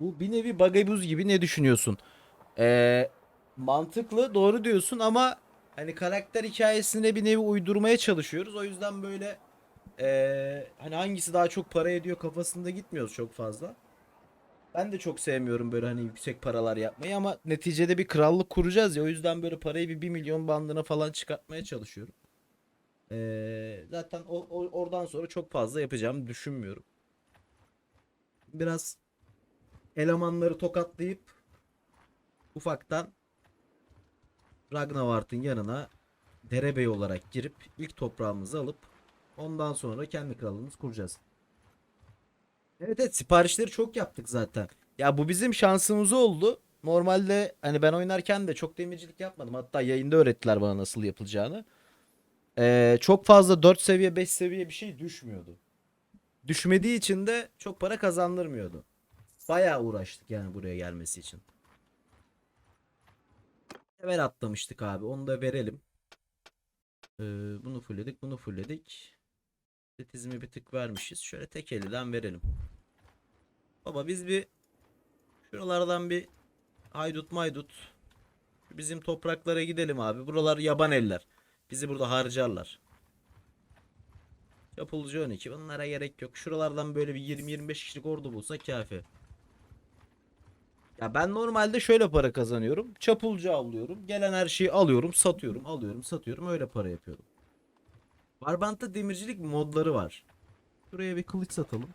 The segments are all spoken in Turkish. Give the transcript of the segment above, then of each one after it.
Bu bir nevi bagabuz gibi ne düşünüyorsun? Ee, mantıklı doğru diyorsun ama hani karakter hikayesine bir nevi uydurmaya çalışıyoruz. O yüzden böyle ee, hani hangisi daha çok para ediyor kafasında gitmiyoruz çok fazla. Ben de çok sevmiyorum böyle hani yüksek paralar yapmayı ama neticede bir krallık kuracağız ya o yüzden böyle parayı bir 1 milyon bandına falan çıkartmaya çalışıyorum. Ee, zaten o, o- oradan sonra çok fazla yapacağımı düşünmüyorum. Biraz elemanları tokatlayıp ufaktan Ragnarvart'ın yanına derebey olarak girip ilk toprağımızı alıp ondan sonra kendi krallığımızı kuracağız. Evet evet siparişleri çok yaptık zaten. Ya bu bizim şansımız oldu. Normalde hani ben oynarken de çok demircilik yapmadım. Hatta yayında öğrettiler bana nasıl yapılacağını. Ee, çok fazla 4 seviye 5 seviye bir şey düşmüyordu. Düşmediği için de çok para kazandırmıyordu. Bayağı uğraştık yani buraya gelmesi için. Level atlamıştık abi. Onu da verelim. Ee, bunu fullledik. Bunu fullledik. Atletizmi bir tık vermişiz. Şöyle tek elden verelim. Baba biz bir şuralardan bir haydut maydut bizim topraklara gidelim abi. Buralar yaban eller. Bizi burada harcarlar. Çapulcu 12 bunlara gerek yok. Şuralardan böyle bir 20-25 kişilik ordu bulsak kafi. Ya ben normalde şöyle para kazanıyorum. Çapulcu avlıyorum. Gelen her şeyi alıyorum, satıyorum, alıyorum, satıyorum. Öyle para yapıyorum. Warband'da demircilik modları var. Şuraya bir kılıç satalım.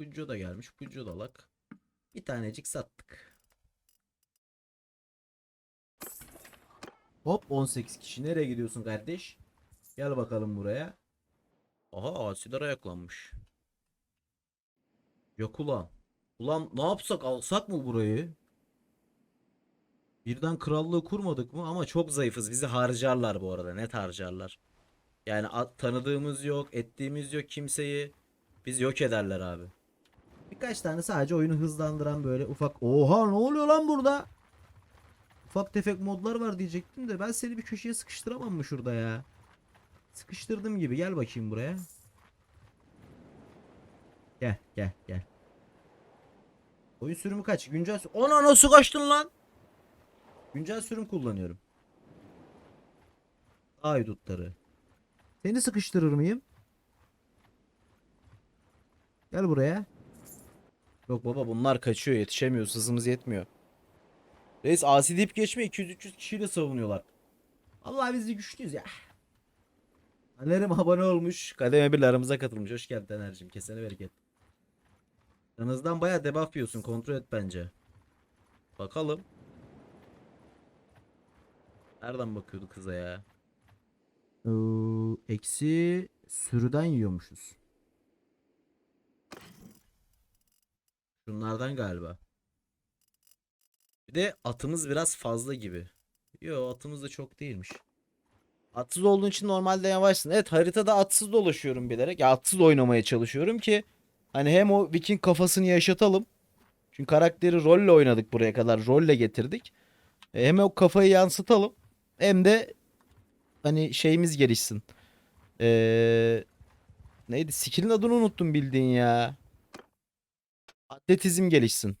Bunco da gelmiş. Bunco da lak. Bir tanecik sattık. Hop 18 kişi. Nereye gidiyorsun kardeş? Gel bakalım buraya. Aha Asidar ayaklanmış. Yok ulan. Ulan ne yapsak alsak mı burayı? Birden krallığı kurmadık mı? Ama çok zayıfız. Bizi harcarlar bu arada. Net harcarlar. Yani tanıdığımız yok, ettiğimiz yok kimseyi. Biz yok ederler abi. Birkaç tane sadece oyunu hızlandıran böyle ufak... Oha ne oluyor lan burada? Ufak tefek modlar var diyecektim de ben seni bir köşeye sıkıştıramam mı şurada ya? Sıkıştırdım gibi. Gel bakayım buraya. Gel gel gel. Oyun sürümü kaç? Güncel sürüm. Ona nasıl kaçtın lan? Güncel sürüm kullanıyorum. Aydutları. Seni sıkıştırır mıyım? Gel buraya. Yok baba bunlar kaçıyor yetişemiyoruz hızımız yetmiyor. Reis asi deyip geçme 200-300 kişiyle savunuyorlar. Allah biz de güçlüyüz ya. Taner'im abone olmuş. Kademe bir aramıza katılmış. Hoş geldin Taner'cim. Kesene bereket. Yanınızdan bayağı debuff yiyorsun. Kontrol et bence. Bakalım. Nereden bakıyordu kıza ya? Ee, eksi sürüden yiyormuşuz. Şunlardan galiba. Bir de atımız biraz fazla gibi. Yo atımız da çok değilmiş. Atsız olduğun için normalde yavaşsın. Evet haritada atsız dolaşıyorum bilerek. Ya atsız oynamaya çalışıyorum ki hani hem o Viking kafasını yaşatalım. Çünkü karakteri rolle oynadık buraya kadar. Rolle getirdik. E, hem o kafayı yansıtalım. Hem de hani şeyimiz gelişsin. Ee, neydi? Skill'in adını unuttum bildiğin ya. Atletizm gelişsin.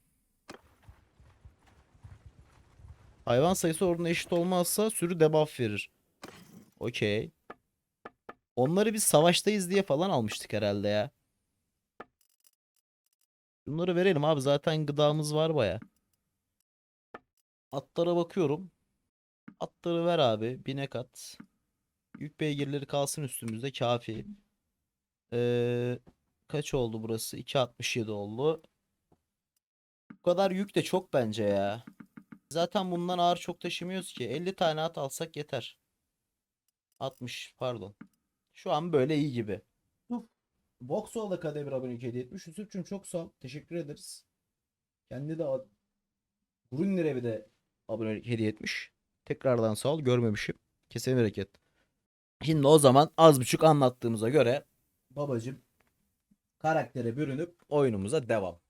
Hayvan sayısı orada eşit olmazsa sürü debuff verir. Okey. Onları biz savaştayız diye falan almıştık herhalde ya. Bunları verelim abi zaten gıdamız var baya. Atlara bakıyorum. Atları ver abi. Binek at. Yük beygirleri kalsın üstümüzde kafi. Ee, kaç oldu burası? 2.67 oldu. Bu kadar yük de çok bence ya. Zaten bundan ağır çok taşımıyoruz ki. 50 tane at alsak yeter. 60 pardon. Şu an böyle iyi gibi. Boxol da kademir abonelik hediye etmiş. Yusuf'cum çok sağ ol. Teşekkür ederiz. Kendi de Grunner'e de abonelik hediye etmiş. Tekrardan sağ ol. Görmemişim. Kesene bereket. Şimdi o zaman az buçuk anlattığımıza göre babacım karaktere bürünüp oyunumuza devam.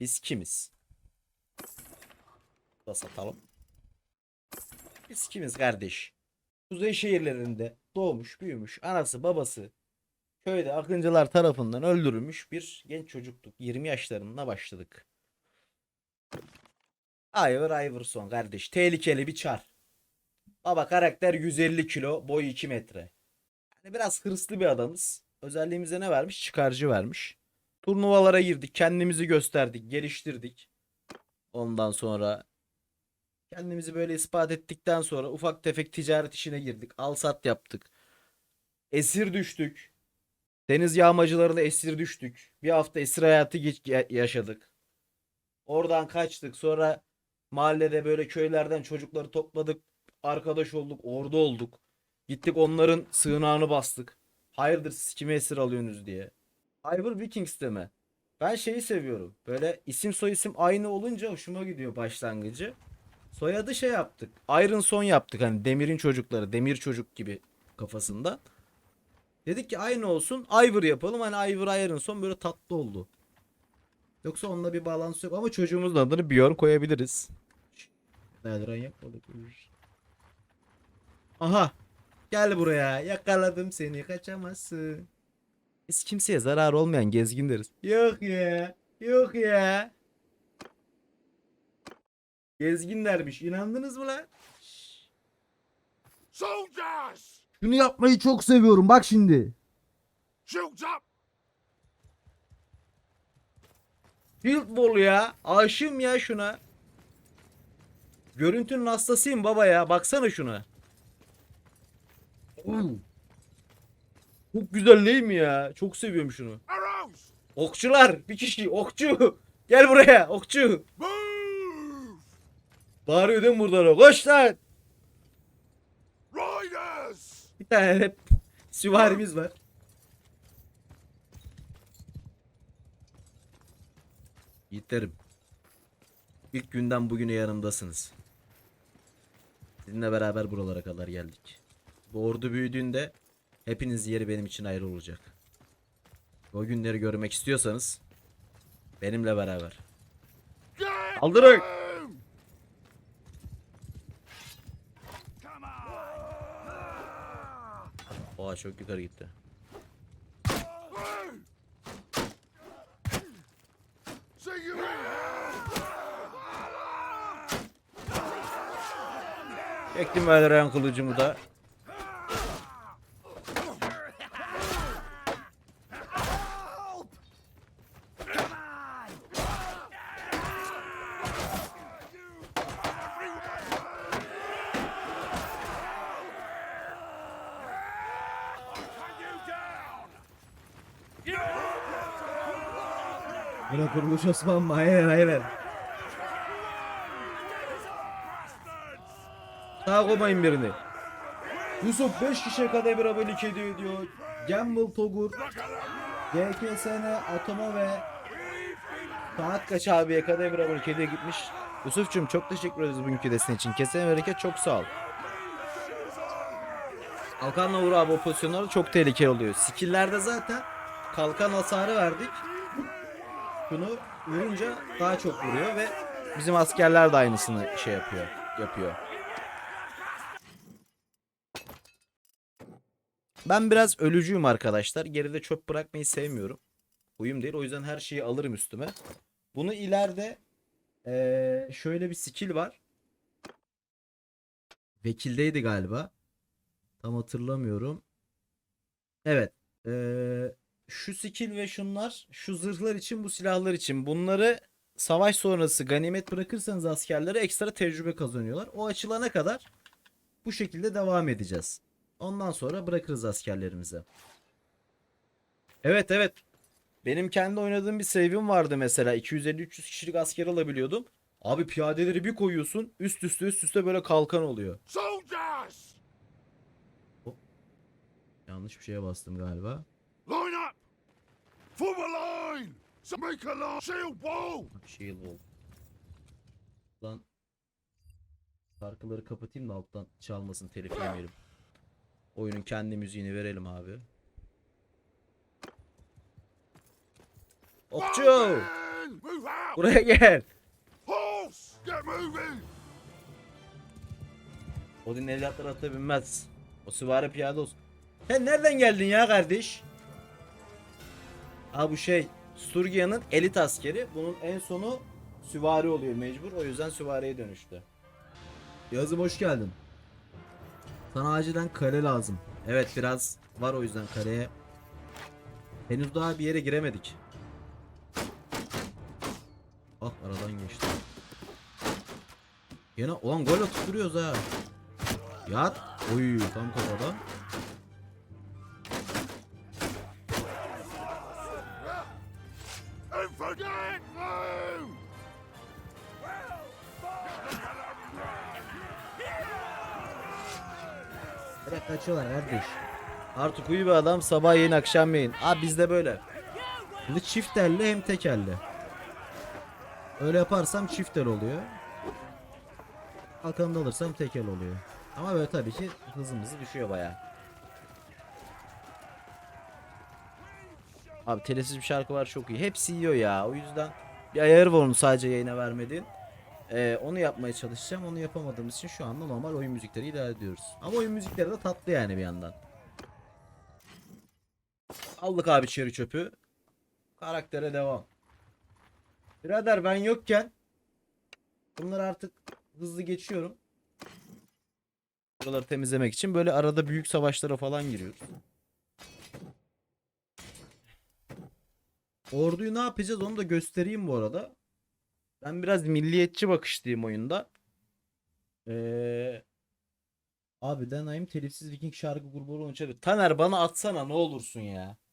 Biz kimiz? Da satalım. Biz kimiz kardeş? Kuzey şehirlerinde doğmuş, büyümüş, anası, babası, köyde akıncılar tarafından öldürülmüş bir genç çocuktuk. 20 yaşlarında başladık. Ivor Iverson kardeş. Tehlikeli bir çar. Baba karakter 150 kilo, boy 2 metre. Yani biraz hırslı bir adamız. Özelliğimize ne vermiş? Çıkarcı vermiş. Turnuvalara girdik, kendimizi gösterdik, geliştirdik. Ondan sonra kendimizi böyle ispat ettikten sonra ufak tefek ticaret işine girdik. Al sat yaptık. Esir düştük. Deniz yağmacılarına esir düştük. Bir hafta esir hayatı yaşadık. Oradan kaçtık. Sonra mahallede böyle köylerden çocukları topladık. Arkadaş olduk. Orada olduk. Gittik onların sığınağını bastık. Hayırdır siz kime esir alıyorsunuz diye. Ivor Vikings deme. Ben şeyi seviyorum. Böyle isim soy isim aynı olunca hoşuma gidiyor başlangıcı. Soyadı şey yaptık. Iron Son yaptık. Hani demirin çocukları. Demir çocuk gibi kafasında. Dedik ki aynı olsun. Ivor yapalım. Hani Ivor Iron Son böyle tatlı oldu. Yoksa onunla bir bağlantısı yok ama çocuğumuzun adını Bjorn koyabiliriz. Delran yapmadık. Aha. Gel buraya. Yakaladım seni. Kaçamazsın. Biz kimseye zarar olmayan gezgin Yok ya. Yok ya. Gezginlermiş. İnandınız mı lan? Soldiers! Şunu yapmayı çok seviyorum bak şimdi. Field Wall ya. Aşığım ya şuna. Görüntünün hastasıyım baba ya. Baksana şuna. Çok güzel değil mi ya? Çok seviyorum şunu. Okçular. Bir kişi. Okçu. Gel buraya. Okçu. Bağırıyor değil mi buradan? Koş lan. Bir tane hep süvarimiz var. Yiğitlerim. İlk günden bugüne yanımdasınız. Sizinle beraber buralara kadar geldik. Bu ordu büyüdüğünde hepiniz yeri benim için ayrı olacak. O günleri görmek istiyorsanız benimle beraber. Kaldırın. Oha çok yukarı gitti. Çektim Valerian kılıcımı da. Yine kuruluş Osman mı? Aynen aynen. Sağ koymayın birini. Yusuf 5 kişiye kadar bir abonelik ediyor diyor. Gamble Togur. GKSN Atoma ve Saat kaç abiye kadar bir abonelik hediye gitmiş. Yusuf'cum çok teşekkür ederiz bugünkü desteğin için. Kesene bereket çok sağ ol. Kalkanla vur abi o pozisyonlarda çok tehlikeli oluyor. Skill'lerde zaten kalkan hasarı verdik. Bunu vurunca daha çok vuruyor ve bizim askerler de aynısını şey yapıyor. Yapıyor. Ben biraz ölücüyüm arkadaşlar. Geride çöp bırakmayı sevmiyorum. Uyum değil. O yüzden her şeyi alırım üstüme. Bunu ileride eee, şöyle bir skill var. Vekildeydi galiba. Tam hatırlamıyorum. Evet. eee, şu skill ve şunlar şu zırhlar için bu silahlar için bunları savaş sonrası ganimet bırakırsanız askerlere ekstra tecrübe kazanıyorlar. O açılana kadar bu şekilde devam edeceğiz. Ondan sonra bırakırız askerlerimize. Evet evet. Benim kendi oynadığım bir save'im vardı mesela. 250-300 kişilik asker alabiliyordum. Abi piyadeleri bir koyuyorsun. Üst üste üst üste böyle kalkan oluyor. Soldiers! Yanlış bir şeye bastım galiba. Form a line! So make a line! Shield wall! Shield wall. Lan şarkıları kapatayım da alttan çalmasın telif yemeyelim. Oyunun kendi müziğini verelim abi. Okçu! Buraya gel. Horse! Get moving! Odin evlatları atla binmez. O süvari piyade olsun. Sen nereden geldin ya kardeş? Ha bu şey Sturgia'nın elit askeri. Bunun en sonu süvari oluyor mecbur. O yüzden süvariye dönüştü. Yazım hoş geldin. Sana acilen kale lazım. Evet biraz var o yüzden kareye. Henüz daha bir yere giremedik. Ah aradan geçti. Yine ulan gol atıp duruyoruz ha. Yat. Oy tam kafada. Artık uyu bir adam sabah yiyin akşam yiyin. Abi bizde böyle. Şimdi çift elle hem tek elle. Öyle yaparsam çift el oluyor. Arkamda alırsam tek el oluyor. Ama böyle tabii ki hızımız Düşüyor baya. Abi telesiz bir şarkı var çok iyi. Hepsi yiyor ya. O yüzden bir ayarı var onu sadece yayına vermediğin. Ee, onu yapmaya çalışacağım. Onu yapamadığımız için şu anda normal oyun müzikleri idare ediyoruz. Ama oyun müzikleri de tatlı yani bir yandan. Aldık abi çeri çöpü. Karaktere devam. Birader ben yokken bunları artık hızlı geçiyorum. Buraları temizlemek için böyle arada büyük savaşlara falan giriyoruz. Orduyu ne yapacağız onu da göstereyim bu arada. Ben biraz milliyetçi bakışlıyım oyunda. Ee, abi denayım telifsiz Viking şarkı grubu uçarı. Taner bana atsana ne olursun ya.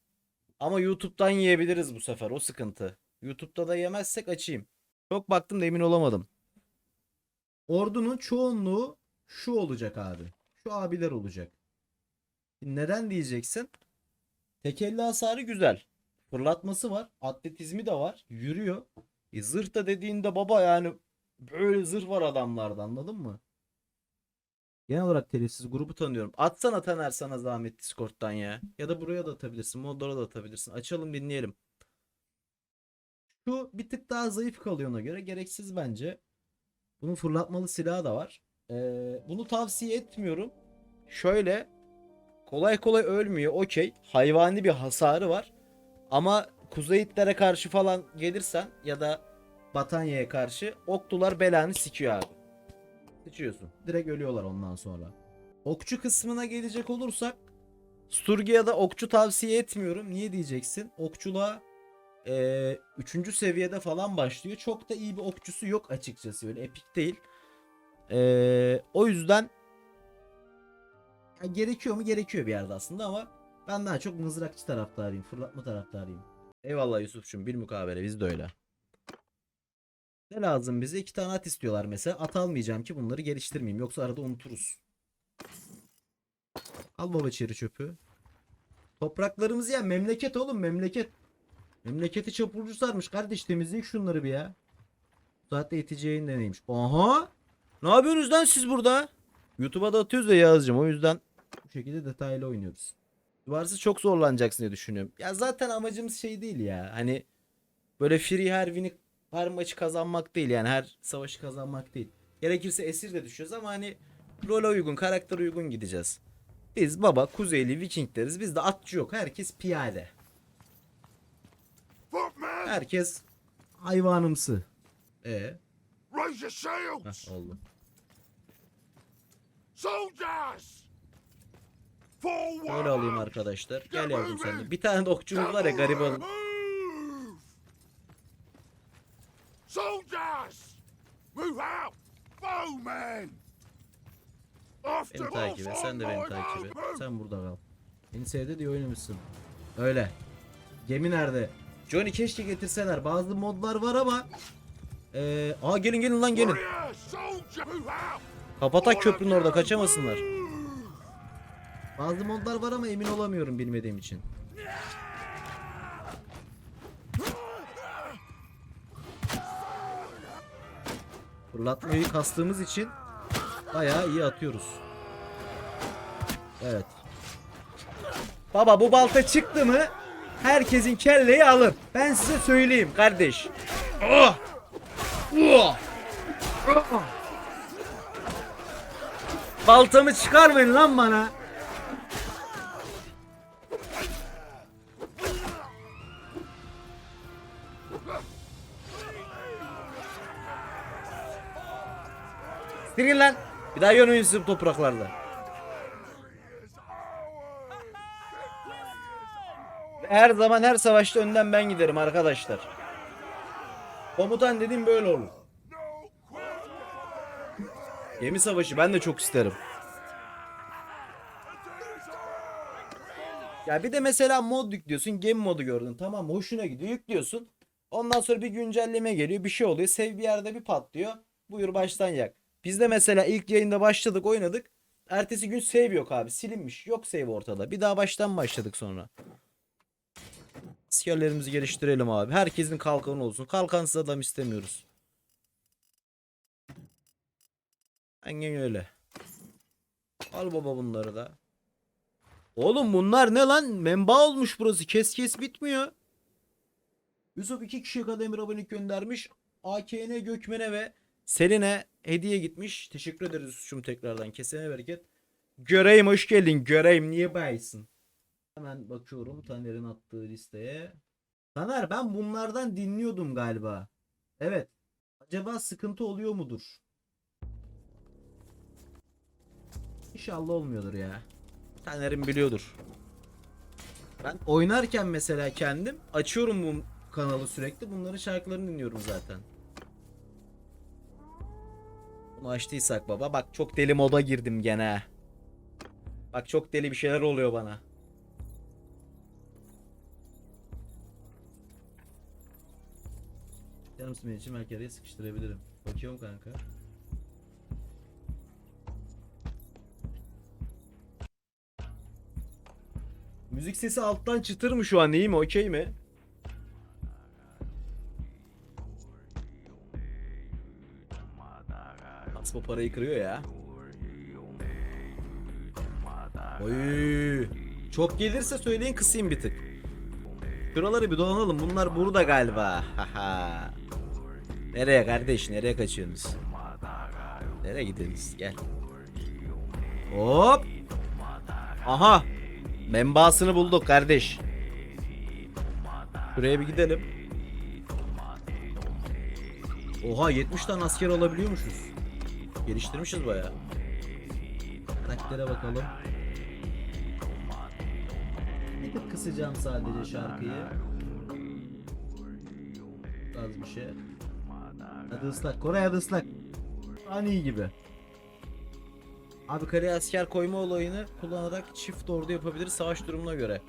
Ama YouTube'dan yiyebiliriz bu sefer o sıkıntı. YouTube'da da yemezsek açayım. Çok baktım da emin olamadım. Ordunun çoğunluğu şu olacak abi. Şu abiler olacak. Neden diyeceksin? Tekelli hasarı güzel. Fırlatması var. Atletizmi de var. Yürüyor. E zırh da dediğinde baba yani böyle zırh var adamlarda anladın mı? Genel olarak telifsiz grubu tanıyorum. Atsana Taner sana zahmet Discord'dan ya. Ya da buraya da atabilirsin. Modlara da atabilirsin. Açalım dinleyelim. Şu bir tık daha zayıf kalıyor ona göre. Gereksiz bence. Bunun fırlatmalı silahı da var. Ee, bunu tavsiye etmiyorum. Şöyle kolay kolay ölmüyor okey. Hayvani bir hasarı var. Ama Kuzeyitlere karşı falan gelirsen ya da Batanya'ya karşı oktular belanı sikiyor abi. Sıçıyorsun. Direkt ölüyorlar ondan sonra. Okçu kısmına gelecek olursak Sturgia'da okçu tavsiye etmiyorum. Niye diyeceksin? Okçuluğa 3. seviyede falan başlıyor. Çok da iyi bir okçusu yok açıkçası. Öyle epik değil. Eee, o yüzden ya gerekiyor mu? Gerekiyor bir yerde aslında ama ben daha çok mızrakçı taraftarıyım. Fırlatma taraftarıyım. Eyvallah Yusuf'cum. Bir mukabele. Biz de öyle. Ne lazım bize? İki tane at istiyorlar mesela. At almayacağım ki bunları geliştirmeyeyim. Yoksa arada unuturuz. Al baba çeri çöpü. Topraklarımız ya memleket oğlum memleket. Memleketi çapulcu sarmış kardeş temizleyin şunları bir ya. Saatte itici yayın deneymiş. Aha. Ne yapıyorsunuz lan siz burada? YouTube'a da atıyoruz ya Yağız'cım o yüzden bu şekilde detaylı oynuyoruz. Duvarsız çok zorlanacaksın diye düşünüyorum. Ya zaten amacımız şey değil ya. Hani böyle free her win'i her maçı kazanmak değil yani her savaşı kazanmak değil. Gerekirse esir de düşüyoruz ama hani role uygun, karakter uygun gideceğiz. Biz baba Kuzeyli Vikingleriz. Bizde atçı yok. Herkes piyade. Herkes hayvanımsı. E sails! Heh, oldu. Şöyle alayım arkadaşlar. Gel yavrum sen de. Bir tane de okçumuz var ya gariban. Move! Soldiers! Move out! Bowmen! Beni takip et. Sen de beni takip et. sen burada kal. Beni sevdi diye oynamışsın. Öyle. Gemi nerede? Johnny keşke getirseler. Bazı modlar var ama. Ee, aa gelin gelin lan gelin. Kapatak köprünün orada kaçamasınlar. Bazı modlar var ama emin olamıyorum bilmediğim için. Fırlatmayı kastığımız için bayağı iyi atıyoruz. Evet. Baba bu balta çıktı mı herkesin kelleyi alır. Ben size söyleyeyim kardeş. Oh! Oh! Oh! Baltamı çıkarmayın lan bana. Siktirin lan. Bir daha yönüyün sizin topraklarda. Her zaman her savaşta önden ben giderim arkadaşlar. Komutan dediğim böyle olur. Gemi savaşı ben de çok isterim. Ya bir de mesela mod yüklüyorsun. Gemi modu gördün. Tamam hoşuna gidiyor. Yüklüyorsun. Ondan sonra bir güncelleme geliyor. Bir şey oluyor. Sev bir yerde bir patlıyor. Buyur baştan yak. Biz de mesela ilk yayında başladık oynadık. Ertesi gün save yok abi. Silinmiş. Yok save ortada. Bir daha baştan başladık sonra. Askerlerimizi geliştirelim abi. Herkesin kalkanı olsun. Kalkansız adam istemiyoruz. Aynen öyle. Al baba bunları da. Oğlum bunlar ne lan? Memba olmuş burası. Kes kes bitmiyor. Yusuf iki kişiye kadar emir abonelik göndermiş. AKN Gökmen'e ve Selin'e hediye gitmiş. Teşekkür ederiz Yusuf'cum tekrardan. Kesene bereket. Göreyim hoş geldin. Göreyim niye baysın? Hemen bakıyorum Taner'in attığı listeye. Taner ben bunlardan dinliyordum galiba. Evet. Acaba sıkıntı oluyor mudur? İnşallah olmuyordur ya. Taner'in biliyordur. Ben oynarken mesela kendim açıyorum bu kanalı sürekli. Bunların şarkılarını dinliyorum zaten. Bunu açtıysak baba. Bak çok deli moda girdim gene. Bak çok deli bir şeyler oluyor bana. İster misin benim için araya sıkıştırabilirim. Bakıyorum kanka. Müzik sesi alttan çıtır mı şu an iyi mi okey mi? Asma parayı kırıyor ya. Oy. Çok gelirse söyleyin kısayım bir tık. Şuraları bir dolanalım. Bunlar burada galiba. Nereye kardeş? Nereye kaçıyorsunuz? Nereye gidiyorsunuz? Gel. Hop. Aha. Membasını bulduk kardeş. Buraya bir gidelim. Oha 70 tane asker alabiliyormuşuz. Geliştirmişiz bayağı. Karaktere bakalım. Bir tık kısacağım sadece şarkıyı. Az bir şey. Hadi ıslak. Koray hadi ıslak. Ani gibi. Abi kareye asker koyma olayını kullanarak çift ordu yapabiliriz savaş durumuna göre.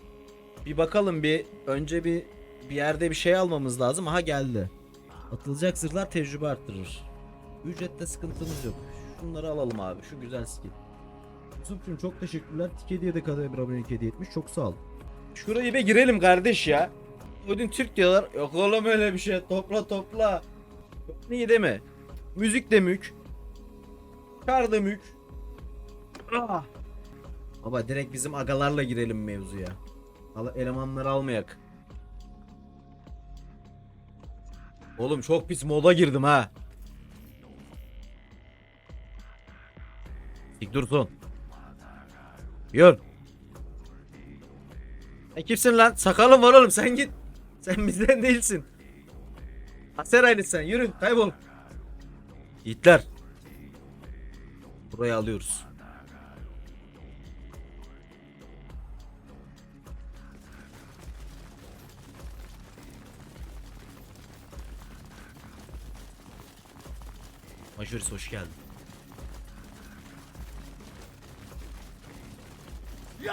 Bir bakalım bir önce bir bir yerde bir şey almamız lazım. Aha geldi. Atılacak zırhlar tecrübe arttırır. Ücrette sıkıntımız yok. Şunları alalım abi. Şu güzel skill. Yusuf'cum çok teşekkürler. Tikediye de kadar bir abonelik hediye etmiş. Çok sağ ol. Şurayı bir girelim kardeş ya. Odin Türk diyorlar. Yok oğlum öyle bir şey. Topla topla. Değil mi? Müzik de mük. Kar da mük. Ah. Baba direkt bizim agalarla girelim mevzuya. Al elemanları almayak. Oğlum çok pis moda girdim ha. Dik dursun. Yürü. Sen kimsin lan? Sakalın var oğlum sen git. Sen bizden değilsin. Aseraylı sen yürü kaybol. Yiğitler. Burayı alıyoruz. Majoris hoş geldin. Bir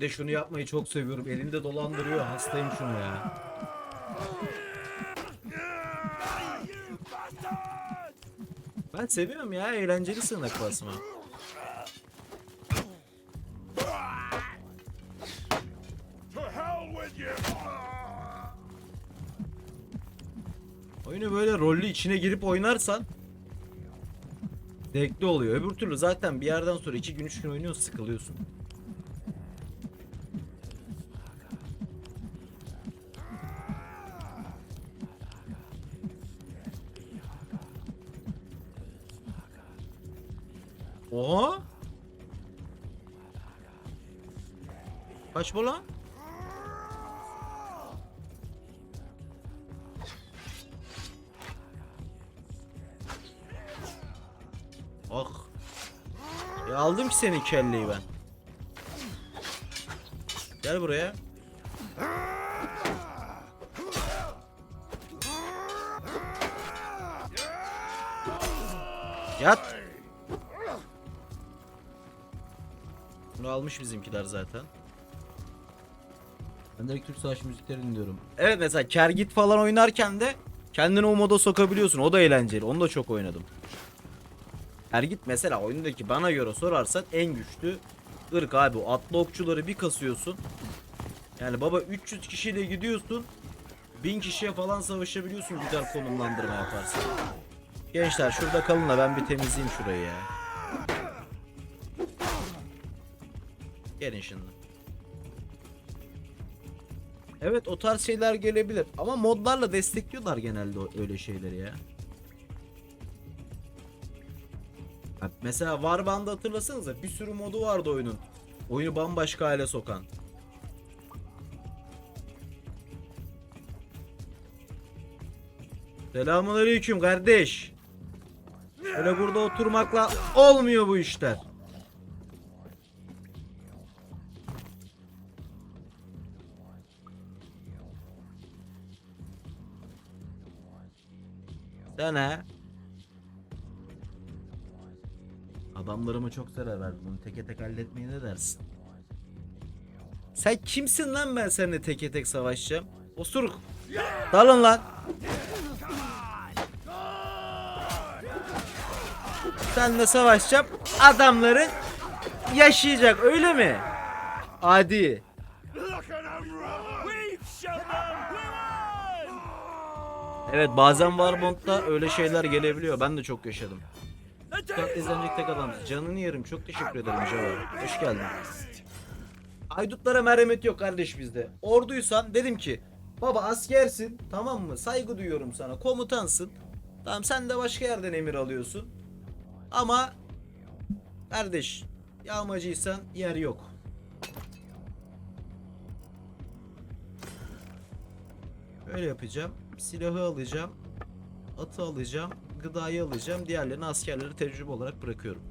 de şunu yapmayı çok seviyorum. Elinde dolandırıyor. Hastayım şunu ya. Ben seviyorum ya. Eğlenceli sığınak basma. Oyunu böyle rollü içine girip oynarsan zevkli oluyor. Öbür türlü zaten bir yerden sonra iki gün üç gün oynuyorsun sıkılıyorsun. Oha. Kaç bu lan? Aldım ki senin kelleyi ben. Gel buraya. Yat. Bunu almış bizimkiler zaten. Ben direkt Türk savaş müzikleri dinliyorum. Evet mesela Kergit falan oynarken de kendini o moda sokabiliyorsun. O da eğlenceli. Onu da çok oynadım. Kergit mesela oyundaki bana göre sorarsan en güçlü ırk abi. O atlı okçuları bir kasıyorsun. Yani baba 300 kişiyle gidiyorsun. 1000 kişiye falan savaşabiliyorsun güzel konumlandırma yaparsan. Gençler şurada kalın da ben bir temizleyeyim şurayı ya. Gelin şimdi. Evet o tarz şeyler gelebilir ama modlarla destekliyorlar genelde öyle şeyleri ya. Mesela Warband'ı hatırlasanıza bir sürü modu vardı oyunun. Oyunu bambaşka hale sokan. Selamun aleyküm kardeş. Öyle burada oturmakla olmuyor bu işler. Sen he? Adamlarımı çok zarar verdim. Bunu teke tek halletmeyi ne dersin? Sen kimsin lan ben seninle teke tek savaşacağım? Osuruk. Dalın lan. Senle savaşacağım. Adamların yaşayacak öyle mi? Adi. Evet bazen Warbond'da öyle şeyler gelebiliyor. Ben de çok yaşadım. Dikkat izlenecek tek adam. Canını yerim. Çok teşekkür ederim Java. Hoş geldin. Haydutlara merhamet yok kardeş bizde. Orduysan dedim ki baba askersin tamam mı? Saygı duyuyorum sana. Komutansın. Tamam sen de başka yerden emir alıyorsun. Ama kardeş yağmacıysan yer yok. Öyle yapacağım. Silahı alacağım. Atı alacağım. Gıdayı alacağım. Diğerlerini askerleri tecrübe olarak bırakıyorum.